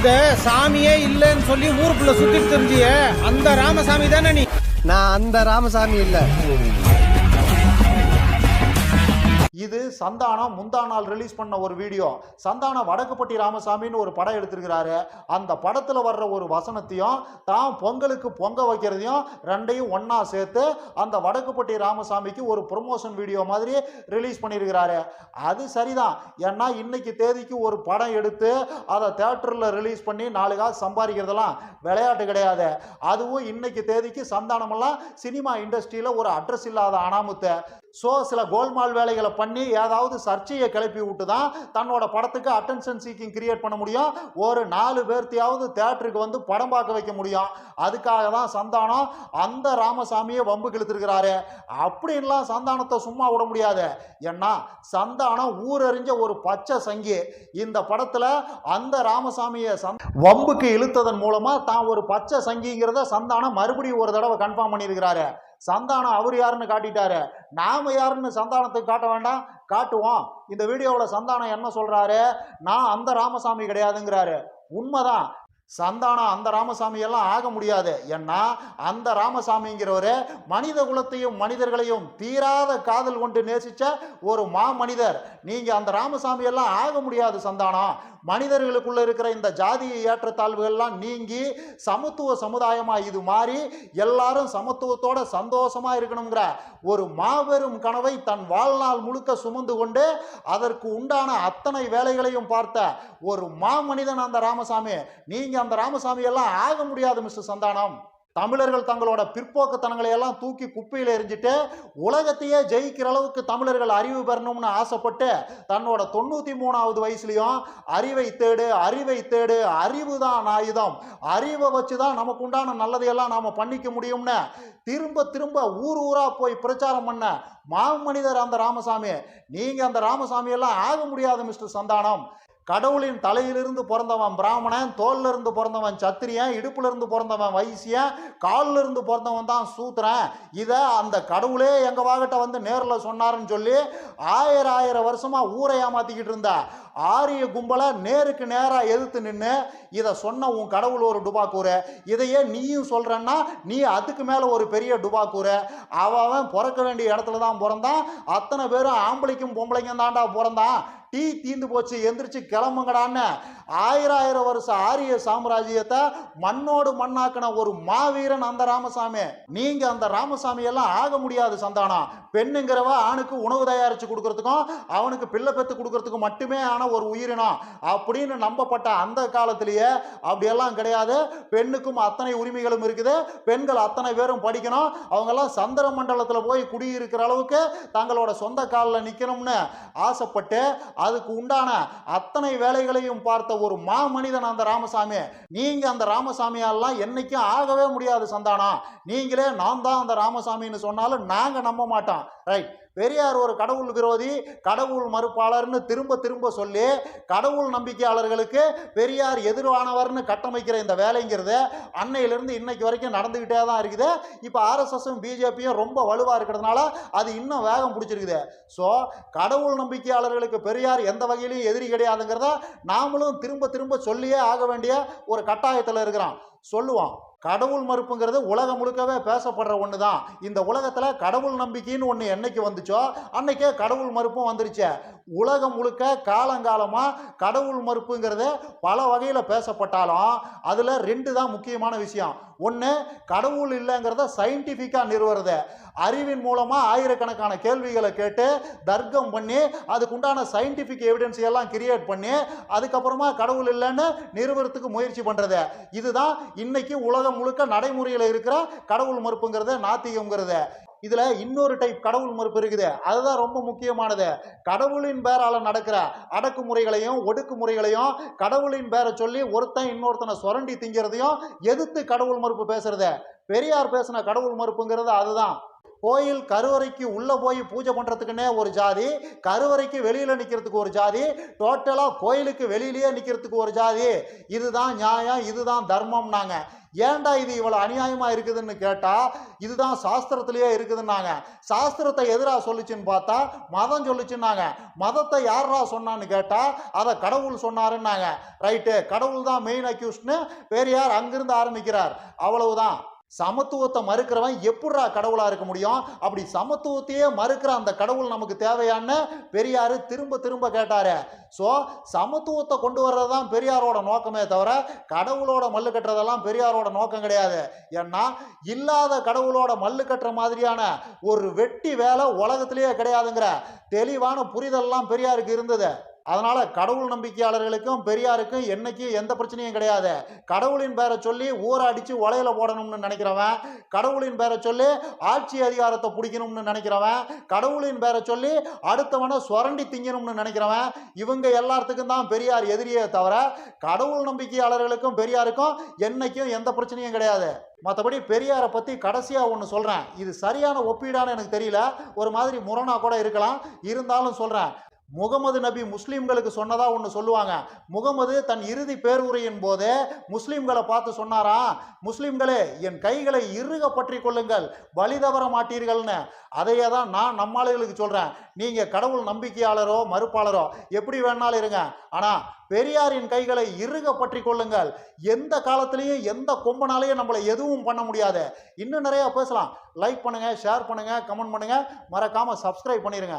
இந்த சாமியே இல்லைன்னு சொல்லி ஊருக்குள்ள சுத்திட்டு தெரிஞ்சிய அந்த ராமசாமி தானே நீ? நான் அந்த ராமசாமி இல்லை. இது சந்தானம் முந்தா நாள் ரிலீஸ் பண்ண ஒரு வீடியோ சந்தானம் வடக்குப்பட்டி ராமசாமின்னு ஒரு படம் எடுத்திருக்கிறாரு. அந்த படத்தில் வர்ற ஒரு வசனத்தையும் தான் பொங்கலுக்கு பொங்க வைக்கிறதையும் ரெண்டையும் ஒன்றா சேர்த்து அந்த வடக்குப்பட்டி ராமசாமிக்கு ஒரு ப்ரொமோஷன் வீடியோ மாதிரி ரிலீஸ் பண்ணியிருக்கிறாரு. அது சரிதான். ஏன்னா இன்னைக்கு தேதிக்கு ஒரு படம் எடுத்து அதை தேட்டரில் ரிலீஸ் பண்ணி நாலு காசு சம்பாதிக்கிறதெல்லாம் விளையாட்டு கிடையாது. அதுவும் இன்னைக்கு தேதிக்கு சந்தானமெல்லாம் சினிமா இண்டஸ்ட்ரியில் ஒரு அட்ரஸ் இல்லாத அனாமுத்தை. ஸோ சில கோல்மால் வேலைகளை பண்ணி ஏதாவது சர்ச்சையை கிளப்பி விட்டு தான் தன்னோட படத்துக்கு அட்டென்ஷன் சீக்கிங் கிரியேட் பண்ண முடியும். ஒரு நாலு பேர்த்தையாவது தேட்டருக்கு வந்து படம் பார்க்க வைக்க முடியும். அதுக்காக தான் சந்தானம் அந்த ராமசாமியை வம்பு கிழித்திருக்கிறாரு. அப்படின்லாம் சந்தானத்தை சும்மா விட முடியாது. ஏன்னா சந்தானம் ஊரறிஞ்ச ஒரு பச்சை சங்கி. இந்த படத்தில் அந்த ராமசாமியை சந் வம்புக்கு இழுத்ததன் மூலமாக தான் ஒரு பச்சை சங்கிங்கிறத சந்தானம் மறுபடியும் ஒரு தடவை கன்ஃபார்ம் பண்ணியிருக்கிறாரு. சந்தானம் அவர் யாருன்னு காட்டிட்டாரு. நாம யாருன்னு சந்தானத்துக்கு காட்ட வேண்டாம் காட்டுவோம். இந்த வீடியோவில் சந்தானம் என்ன சொல்கிறாரு நான் அந்த ராமசாமி கிடையாதுங்கிறாரு. உண்மைதான். சந்தானம் அந்த ராமசாமி எல்லாம் ஆக முடியாது. ஏன்னா அந்த ராமசாமிங்கிறவரு மனித குலத்தையும் மனிதர்களையும் தீராத காதல் கொண்டு நேசித்த ஒரு மா மனிதர் நீங்கள் அந்த ராமசாமி எல்லாம் ஆக முடியாது சந்தானம் மனிதர்களுக்குள்ளே இருக்கிற இந்த ஜாதிய ஏற்றத்தாழ்வுகள்லாம் நீங்கி சமத்துவ சமுதாயமாக இது மாறி எல்லாரும் சமத்துவத்தோட சந்தோஷமா இருக்கணுங்கிற ஒரு மாபெரும் கனவை தன் வாழ்நாள் முழுக்க சுமந்து கொண்டு அதற்கு உண்டான அத்தனை வேலைகளையும் பார்த்த ஒரு மாமனிதன் அந்த ராமசாமி. நீங்கள் அந்த ராமசாமி எல்லாம் ஆக முடியாது மிஸ்டர் சந்தானம். தமிழர்கள் தங்களோட பிற்போக்குத்தனங்களை எல்லாம் தூக்கி குப்பையில் எரிஞ்சிட்டு உலகத்தையே ஜெயிக்கிற அளவுக்கு தமிழர்கள் அறிவு பெறணும்னு ஆசைப்பட்டு தன்னோட தொண்ணூற்றி மூணாவது வயசுலையும் அறிவை தேடு அறிவை தேடு அறிவு தான் ஆயுதம். அறிவை வச்சு தான் நமக்கு உண்டான நல்லதையெல்லாம் நாம் பண்ணிக்க முடியும்னு திரும்ப திரும்ப ஊர் ஊராக போய் பிரச்சாரம் பண்ண மாமனிதர் அந்த ராமசாமி. நீங்கள் அந்த ராமசாமி எல்லாம் ஆக முடியாது மிஸ்டர் சந்தானம். கடவுளின் தலையிலிருந்து பிறந்தவன் பிராமணன் தோல்ல இருந்து பிறந்தவன் சத்திரியன் இடுப்புல இருந்து பிறந்தவன் வைசியன் காலில் இருந்து பிறந்தவன் தான் சூத்திரன். இதை அந்த கடவுளே எங்க வாகிட்ட வந்து நேரில் சொன்னாருன்னு சொல்லி ஆயிரம் ஆயிரம் வருஷமா ஊரை ஏமாத்திக்கிட்டு இருந்த ஆரிய கும்பலை நேருக்கு நேராக எதிர்த்து நின்று இதை சொன்ன உன் கடவுள் ஒரு டுபாக்கூரு இதையே நீயும் சொல்கிறன்னா நீ அதுக்கு மேலே ஒரு பெரிய டுபாக்கூரு அவன் பிறக்க வேண்டிய இடத்துல தான் பிறந்தான். அத்தனை பேரும் ஆம்பளைக்கும் பொம்பளைக்கும் தாண்டா பிறந்தான். டீ தீந்து போச்சு எந்திரிச்சு கிளம்புங்கடான்னு ஆயிரம் ஆயிரம் வருஷம் ஆரிய சாம்ராஜ்யத்தை மண்ணோடு மண்ணாக்கின ஒரு மாவீரன் அந்த ராமசாமி. நீங்க அந்த ராமசாமி எல்லாம் ஆக முடியாது சந்தானம் பெண்ணுங்கிறவ ஆணுக்கு உணவு தயாரிச்சு கொடுக்கறதுக்கும் அவனுக்கு பிள்ளை பெற்று கொடுக்கறதுக்கும் மட்டுமே ஆன ஒரு உயிரினம். அப்படின்னு நம்பப்பட்ட அந்த காலத்திலேயே அப்படியெல்லாம் கிடையாது. பெண்ணுக்கும் அத்தனை உரிமைகளும் இருக்குது. பெண்கள் அத்தனை பேரும் படிக்கணும். அவங்கெல்லாம் சந்திர மண்டலத்தில் போய் குடியிருக்கிற அளவுக்கு தங்களோட சொந்த காலில் நிற்கணும்னு ஆசைப்பட்டு அதுக்கு உண்டான அத்தனை வேலைகளையும் பார்த்த ஒரு மா மனிதன் அந்த ராமசாமி. நீங்க அந்த ராமசாமியாலாம் என்னைக்கும் ஆகவே முடியாது சந்தானம் நீங்களே நான் தான் அந்த ராமசாமின்னு சொன்னாலும் நாங்க நம்ப மாட்டோம். ரைட் பெரியார் ஒரு கடவுள் விரோதி கடவுள் மறுப்பாளர்னு திரும்ப திரும்ப சொல்லி கடவுள் நம்பிக்கையாளர்களுக்கு பெரியார் எதிரானவர்னு கட்டமைக்கிற இந்த வேலைங்கிறது அன்னையிலிருந்து இன்னைக்கு வரைக்கும் நடந்துக்கிட்டே தான் இருக்குது. இப்போ ஆர்எஸ்எஸும் பிஜேபியும் ரொம்ப வலுவாக இருக்கிறதுனால அது இன்னும் வேகம் பிடிச்சிருக்குது. ஸோ கடவுள் நம்பிக்கையாளர்களுக்கு பெரியார் எந்த வகையிலையும் எதிரி கிடையாதுங்கிறத நாமளும் திரும்ப திரும்ப சொல்லியே ஆக வேண்டிய ஒரு கட்டாயத்தில் இருக்கிறோம். சொல்லுவோம். கடவுள் மறுப்புங்கிறது உலகம் முழுக்கவே பேசப்படுற ஒன்று தான் இந்த உலகத்தில் கடவுள் நம்பிக்கைன்னு ஒன்று என்னைக்கு வந்துச்சோ அன்னைக்கே கடவுள் மறுப்பும் வந்துருச்சு. உலகம் முழுக்க காலங்காலமாக கடவுள் மறுப்புங்கிறது பல வகையில் பேசப்பட்டாலும் அதில் ரெண்டு தான் முக்கியமான விஷயம். ஒன்று கடவுள் இல்லைங்கிறத சயின்டிஃபிக்காக நிறுவுறது. அறிவின் மூலமாக ஆயிரக்கணக்கான கேள்விகளை கேட்டு தர்க்கம் பண்ணி அதுக்குண்டான சயின்டிஃபிக் எவிடன்ஸ் எல்லாம் கிரியேட் பண்ணி அதுக்கப்புறமா கடவுள் இல்லைன்னு நிறுவனத்துக்கு முயற்சி பண்ணுறது இதுதான் இன்னைக்கு உலகம் முழுக்க நடைமுறையில் இருக்கிற கடவுள் மறுப்புங்கிறது நாத்திகம்ங்கிறது. இதில் இன்னொரு டைப் கடவுள் மறுப்பு இருக்குது. அதுதான் ரொம்ப முக்கியமானது. கடவுளின் பேரால் நடக்கிற அடக்குமுறைகளையும் ஒடுக்குமுறைகளையும் கடவுளின் பேரை சொல்லி ஒருத்தன் இன்னொருத்தனை சுரண்டி திங்கிறதையும் எதிர்த்து கடவுள் மறுப்பு பேசுறது. பெரியார் பேசின கடவுள் மறுப்புங்கிறது அதுதான். கோயில் கருவறைக்கு உள்ளே போய் பூஜை பண்ணுறதுக்குன்னே ஒரு ஜாதி கருவறைக்கு வெளியில் நிற்கிறதுக்கு ஒரு ஜாதி டோட்டலாக கோயிலுக்கு வெளியிலேயே நிற்கிறதுக்கு ஒரு ஜாதி. இதுதான் நியாயம் இதுதான் தர்மம்னாங்க. ஏன்டா இது இவ்வளவு அநியாயமா இருக்குதுன்னு கேட்டா இதுதான் சாஸ்திரத்திலேயே இருக்குதுன்னாங்க. சாஸ்திரத்தை எதிரா சொல்லுச்சுன்னு பார்த்தா மதம் சொல்லுச்சுன்னாங்க. மதத்தை யாரா சொன்னான்னு கேட்டா அதை கடவுள் சொன்னாருன்னாங்க. ரைட்டு கடவுள் தான் மெயின் அக்யூஸ்ட்னு பெரியார் அங்கிருந்து ஆரம்பிக்கிறார்? அவ்வளவுதான். சமத்துவத்தை மறுக்கிறவன் எப்படா கடவுளா இருக்க முடியும்? அப்படி சமத்துவத்தையே மறுக்கிற அந்த கடவுள் நமக்கு தேவையான்னு பெரியார் திரும்ப திரும்ப கேட்டாரு. ஸோ சமத்துவத்தை கொண்டு வர்றது தான் பெரியாரோட நோக்கமே தவிர கடவுளோட மல்லு கட்டுறதெல்லாம் பெரியாரோட நோக்கம் கிடையாது. ஏன்னா இல்லாத கடவுளோட மல்லு கட்டுற மாதிரியான ஒரு வெட்டி வேலை உலகத்திலேயே கிடையாதுங்கிற தெளிவான புரிதல்லாம் பெரியாருக்கு இருந்தது. அதனால கடவுள் நம்பிக்கையாளர்களுக்கும் பெரியாருக்கும் என்னைக்கும் எந்த பிரச்சனையும் கிடையாது. கடவுளின் பேரை சொல்லி ஊரை அடிச்சு உலையில போடணும்னு நினைக்கிறவன் கடவுளின் பேரை சொல்லி ஆட்சி அதிகாரத்தை பிடிக்கணும்னு நினைக்கிறவன் கடவுளின் பேரை சொல்லி அடுத்தவனை சுரண்டி திங்கணும்னு நினைக்கிறவன் இவங்க எல்லாத்துக்கும் தான் பெரியார் எதிரியே தவிர கடவுள் நம்பிக்கையாளர்களுக்கும் பெரியாருக்கும் என்னைக்கும் எந்த பிரச்சனையும் கிடையாது. மற்றபடி பெரியாரை பற்றி கடைசியாக ஒன்று சொல்கிறேன் இது சரியான ஒப்பீடான்னு எனக்கு தெரியல. ஒரு மாதிரி முரணாக கூட இருக்கலாம். இருந்தாலும் சொல்கிறேன் முகமது நபி முஸ்லீம்களுக்கு சொன்னதா ஒன்று சொல்லுவாங்க. முகமது தன் இறுதி பேருரையின் போது முஸ்லீம்களை பார்த்து சொன்னாரா? முஸ்லீம்களே என் கைகளை இறுக பற்றி கொள்ளுங்கள். வழி தவற மாட்டீர்கள்னு. அதையே தான் நான் நம்மாளுகளுக்கு சொல்கிறேன் நீங்கள் கடவுள் நம்பிக்கையாளரோ மறுப்பாளரோ எப்படி வேணாலும் இருங்க. ஆனால் பெரியாரின் கைகளை இறுக பற்றி கொள்ளுங்கள். எந்த காலத்திலையும் எந்த கொம்பனாலையும் நம்மளை எதுவும் பண்ண முடியாது. இன்னும் நிறையா பேசலாம். லைக் பண்ணுங்கள் ஷேர் பண்ணுங்கள் கமெண்ட் பண்ணுங்கள் மறக்காமல் சப்ஸ்கிரைப் பண்ணிடுங்க